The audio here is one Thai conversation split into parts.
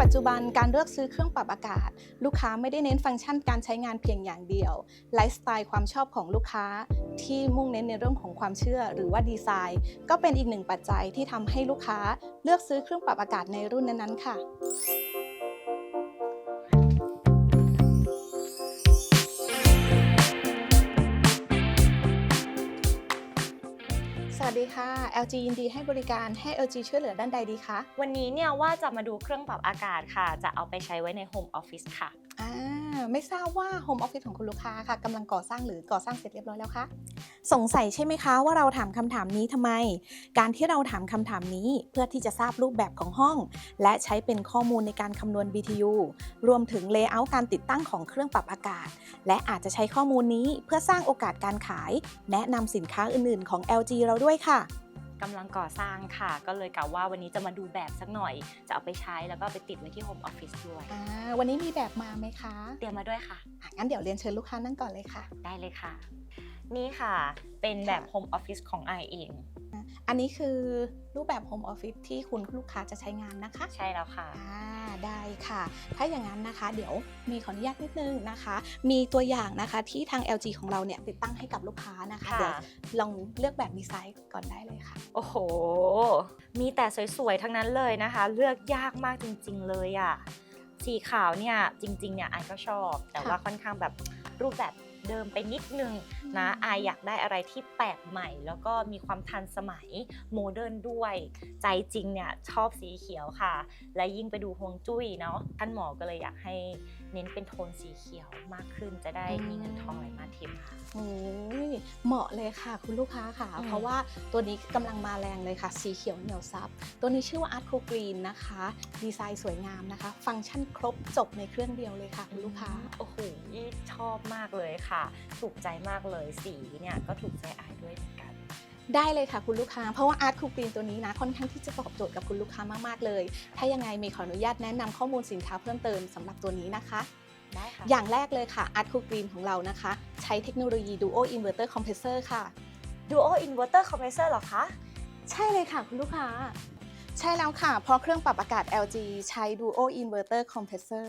ปัจจุบันการเลือกซื้อเครื่องปรับอากาศ ลูกค้าไม่ได้เน้นฟังก์ชันการใช้งานเพียงอย่างเดียวไลฟ์สไตล์ความชอบของลูกค้า ที่มุ่งเน้นในเรื่องของความเชื่อหรือว่าดีไซน์ ก็เป็นอีกหนึ่งปัจจัยที่ทำให้ลูกค้าเลือกซื้อเครื่องปรับอากาศในรุ่นนั้นๆค่ะ สวัสดีค่ะ LG ยินดีให้บริการให้ LG ช่วยเหลือด้านใดดีคะ วันนี้เนี่ยว่าจะมาดูเครื่องปรับอากาศค่ะ จะเอาไปใช้ไว้ในโฮมออฟฟิศค่ะ อ่าไม่ทราบว่าโฮมออฟฟิศของคุณลูกค้าค่ะกำลังก่อสร้างหรือก่อสร้างเสร็จเรียบร้อยแล้วคะสงสัยใช่ไหมคะว่าเราถามคำถามนี้ทำไม การที่เราถามคำถามนี้เพื่อที่จะทราบรูปแบบของห้อง และใช้เป็นข้อมูลในการคำนวณ BTU รวมถึงเลเยอร์การติดตั้งของเครื่องปรับอากาศ และอาจจะใช้ข้อมูลนี้เพื่อสร้างโอกาสการขาย แนะนำสินค้าอื่น ๆ ของ LG เราด้วยค่ะ กำลังก่อสร้างค่ะ ก็เลยกะว่าวันนี้จะมาดูแบบสักหน่อย จะเอาไปใช้แล้วก็ไปติดไว้ที่โฮมออฟฟิศด้วย อ่าวันนี้มีแบบมาไหมคะเตรียมมาด้วยค่ะ อะงั้นเดี๋ยวเรียนเชิญลูกค้านั่งก่อนเลยค่ะ ได้เลยค่ะ นี่ค่ะ เป็นแบบโฮมออฟฟิศของไอเอง อันนี้คือรูปแบบโฮมออฟฟิศที่คุณลูกค้าจะใช้งานนะคะ ใช่แล้วค่ะอ่าได้ค่ะ ถ้าอย่างนั้นนะคะ เดี๋ยวมีขออนุญาตนิดนึงนะคะ มีตัวอย่างนะคะที่ทาง LG ของเราเนี่ยติดตั้งให้กับลูกค้านะคะค่ะเดี๋ยวลองเลือกแบบดีไซน์ก่อนได้เลยค่ะ โอ้โห มีแต่สวยๆทั้งนั้นเลยนะคะ เลือกยากมากจริง ๆ เลยอะ่ะสีขาวเนี่ยจริงๆเนี่ยไอก็ชอบ แต่ว่าค่ะค่อนข้างแบบรูปแบบเดิมไปนิดนึง นะอายอยากได้อะไรที่แปลกใหม่ แล้วก็มีความทันสมัยโมเดิร์นด้วย ใจจริงเนี่ยชอบสีเขียวค่ะ และยิ่งไปดูฮวงจุ้ยเนาะท่านหมอก็เลยอยากให้ เน้นเป็นโทนสีเขียวมากขึ้นจะได้มีเงินทองไหลมาเทมา โอ้ยเหมาะเลยค่ะ คุณลูกค้าค่ะ อืม เพราะว่าตัวนี้กำลังมาแรงเลยค่ะ สีเขียวเหนียวซับ ตัวนี้ชื่อว่า Art Cool Green นะคะ ดีไซน์สวยงามนะคะ ฟังก์ชันครบจบในเครื่องเดียวเลยค่ะ คุณลูกค้า โอ้โหชอบมากเลยค่ะ ถูกใจมากเลยสีเนี่ยก็ถูกใจไอายด้วยเหมือนกัน ได้เลยค่ะคุณลูกค้า เพราะว่า Art Cool Green ตัวนี้นะค่อนข้างที่จะตอบโจทย์กับคุณลูกค้ามากๆเลย ถ้ายังไงมีขออนุญาตแนะนำข้อมูลสินค้าเพิ่มเติมสำหรับตัวนี้นะคะได้ค่ะอย่างแรกเลยค่ะ Art Cool Green ของเรานะคะ ใช้เทคโนโลยี Duo Inverter Compressor ค่ะ Duo Inverter Compressor เหรอคะ ใช่เลยค่ะคุณลูกค้า ใช่แล้วค่ะ เพราะเครื่องปรับอากาศ LG ใช้ Duo Inverter Compressor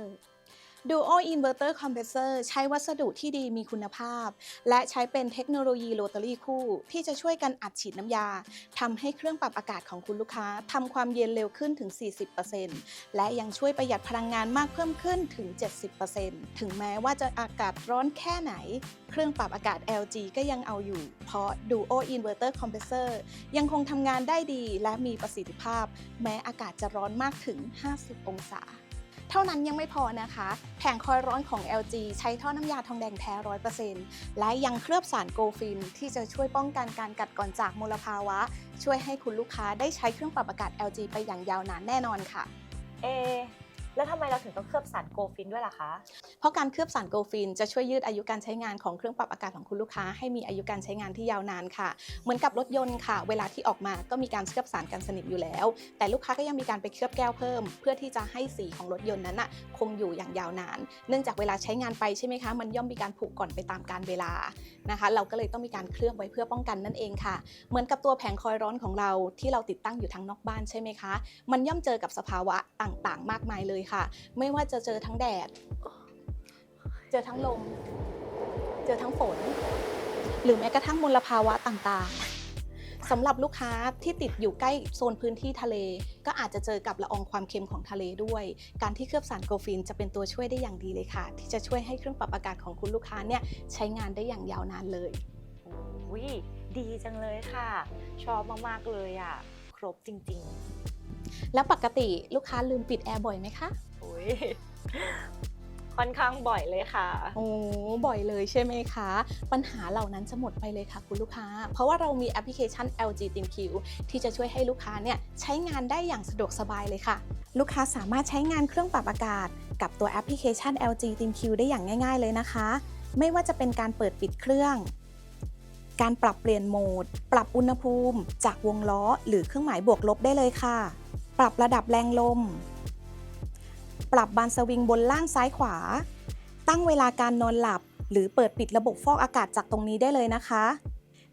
Duo Inverter Compressor ใช้วัสดุที่ดีมีคุณภาพ และใช้เป็นเทคโนโลยีโรตารี่คู่ ที่จะช่วยกันอัดฉีดน้ำยาทำให้เครื่องปรับอากาศของคุณลูกค้าทำความเย็นเร็วขึ้นถึง 40%และยังช่วยประหยัดพลังงานมากเพิ่มขึ้นถึง 70%ถึงแม้ว่าจะอากาศร้อนแค่ไหน เครื่องปรับอากาศ LG ก็ยังเอาอยู่ เพราะ Duo Inverter Compressor ยังคงทำงานได้ดีและมีประสิทธิภาพ แม้อากาศจะร้อนมากถึง 50 องศา เท่านั้นยังไม่พอนะคะ แผงคอยร้อนของ LG ใช้ท่อน้ำยาทองแดงแท้ 100%และยังเคลือบสารโกลฟิลที่จะช่วยป้องกันการกัดก่อนจากมลภาวะ ช่วยให้คุณลูกค้าได้ใช้เครื่องปรับอากาศ LG ไปอย่างยาวนานแน่นอนค่ะ เอะ แล้วทำไมเราถึงต้องเคลือบสารโกลฟินด้วยล่ะคะ เพราะการเคลือบสารโกลฟินจะช่วยยืดอายุการใช้งานของเครื่องปรับอากาศของคุณลูกค้า ให้มีอายุการใช้งานที่ยาวนานค่ะ เหมือนกับรถยนต์ค่ะ เวลาที่ออกมาก็มีการเคลือบสารกันสนิมอยู่แล้ว แต่ลูกค้าก็ยังมีการไปเคลือบแก้วเพิ่ม เพื่อที่จะให้สีของรถยนต์นั้นน่ะคงอยู่อย่างยาวนาน เนื่องจากเวลาใช้งานไปใช่ไหมคะ มันย่อมมีการผุก่อนไปตามกาลเวลานะคะ เราก็เลยต้องมีการเคลือบไว้เพื่อป้องกันนั่นเองค่ะ เหมือนกับตัวแผงคอยร้อนของเราที่เราติดตั้งอยู่ทางนอกบ้านใช่ไหมคะ มันย่อมเจอกับสภาวะต่างๆ มากมายเลยค่ะ ไม่ว่าจะเจอทั้งแดด เจอทั้งลม เจอทั้งฝน หรือแม้กระทั่งมลภาวะต่างๆสำหรับลูกค้าที่ติดอยู่ใกล้โซนพื้นที่ทะเล ก็อาจจะเจอกับละอองความเค็มของทะเลด้วย การที่เคลือบสารโกลฟินจะเป็นตัวช่วยได้อย่างดีเลยค่ะ ที่จะช่วยให้เครื่องปรับอากาศของคุณลูกค้าเนี่ยใช้งานได้อย่างยาวนานเลยอุ้ยดีจังเลยค่ะ ชอบมากๆเลยอะ ครบจริง ๆ แล้วปกติลูกค้าลืมปิดแอร์บ่อยไหมคะๆอุ้ยค่อนข้างบ่อยเลยค่ะ โอ้บ่อยเลยใช่ไหมคะ ปัญหาเหล่านั้นจะหมดไปเลยค่ะคุณลูกค้า เพราะว่าเรามีแอปพลิเคชัน LG ThinQ ที่จะช่วยให้ลูกค้าเนี่ยใช้งานได้อย่างสะดวกสบายเลยค่ะ ลูกค้าสามารถใช้งานเครื่องปรับอากาศ กับตัวแอปพลิเคชัน LG ThinQ ได้อย่างง่าย ๆเลยนะคะ ไม่ว่าจะเป็นการเปิดปิดเครื่อง การปรับเปลี่ยนโหมด ปรับอุณหภูมิ จากวงล้อ หรือเครื่องหมายบวกลบได้เลยค่ะ ปรับระดับแรงลม ปรับบานสวิงบนล่างซ้ายขวา ตั้งเวลาการนอนหลับ หรือเปิดปิดระบบฟอกอากาศจากตรงนี้ได้เลยนะคะ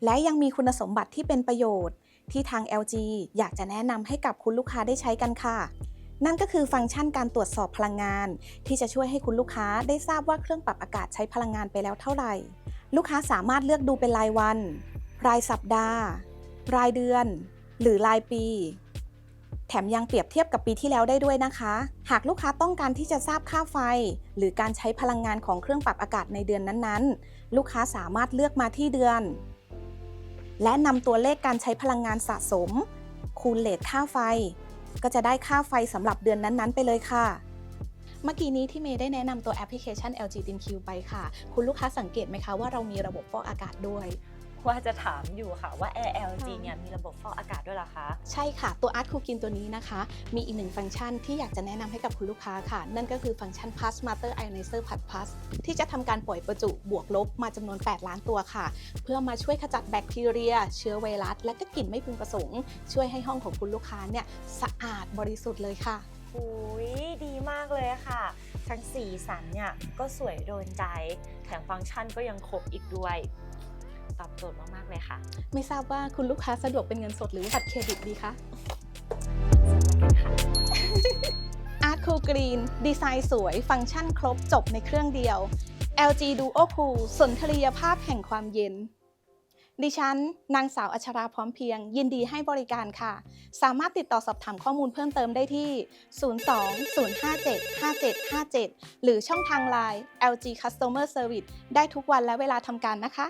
และยังมีคุณสมบัติที่เป็นประโยชน์ ที่ทาง LG อยากจะแนะนำให้กับคุณลูกค้าได้ใช้กันค่ะนั่นก็คือฟังก์ชันการตรวจสอบพลังงาน ที่จะช่วยให้คุณลูกค้าได้ทราบว่าเครื่องปรับอากาศใช้พลังงานไปแล้วเท่าไหร่ ลูกค้าสามารถเลือกดูเป็นรายวัน รายสัปดาห์ รายเดือน หรือรายปี แถมยังเปรียบเทียบกับปีที่แล้วได้ด้วยนะคะ หากลูกค้าต้องการที่จะทราบค่าไฟ หรือการใช้พลังงานของเครื่องปรับอากาศในเดือนนั้นๆ ลูกค้าสามารถเลือกมาที่เดือน และนำตัวเลขการใช้พลังงานสะสม คูณเลทค่าไฟ ก็จะได้ค่าไฟสำหรับเดือนนั้นๆ ไปเลยค่ะเมื่อกี้นี้ที่เมย์ได้แนะนำตัวแอปพลิเคชัน LG ThinQ ไปค่ะ คุณลูกค้าสังเกตไหมคะว่าเรามีระบบฟอกอากาศด้วย ว่าจะถามอยู่ค่ะว่า Air LG ค่ะเนี่ยมีระบบฟอกอากาศด้วยเหรอคะ ใช่ค่ะ ตัว Art Cool Green ตัวนี้นะคะ มีอีกหนึ่งฟังก์ชันที่อยากจะแนะนำให้กับคุณลูกค้าค่ะ นั่นก็คือฟังก์ชัน Plus Matter Ionizer Plus Plus ที่จะทำการปล่อยประจุบวกลบมาจำนวน 8 ล้านตัวค่ะ เพื่อมาช่วยขจัดแบคทีเรีย เชื้อไวรัส และก็กลิ่นไม่พึงประสงค์ ช่วยให้ห้องของคุณลูกค้าเนี่ยสะอาดบริสุทธิ์เลยค่ะอุ้ยดีมากเลยค่ะ ทั้งสีสันเนี่ยก็สวยโดนใจ แถมฟังก์ชันก็ยังครบอีกด้วย ตอบโจทย์มากๆเลยค่ะไม่ทราบว่าคุณลูกค้าสะดวกเป็นเงินสดหรือบัตรเครดิตดีคะสำหรับกันค่ะ Art Cool Green ดีไซน์สวย ฟังก์ชันครบจบในเครื่องเดียว LG Duo Cool สนทรียภาพแห่งความเย็นดิฉัน นางสาวอัชราพร้อมเพียง ยินดีให้บริการค่ะ สามารถติดต่อสอบถามข้อมูลเพิ่มเติมได้ที่ 02-057-5757 หรือช่องทาง Line LG Customer Service ได้ทุกวันและเวลาทำการนะคะ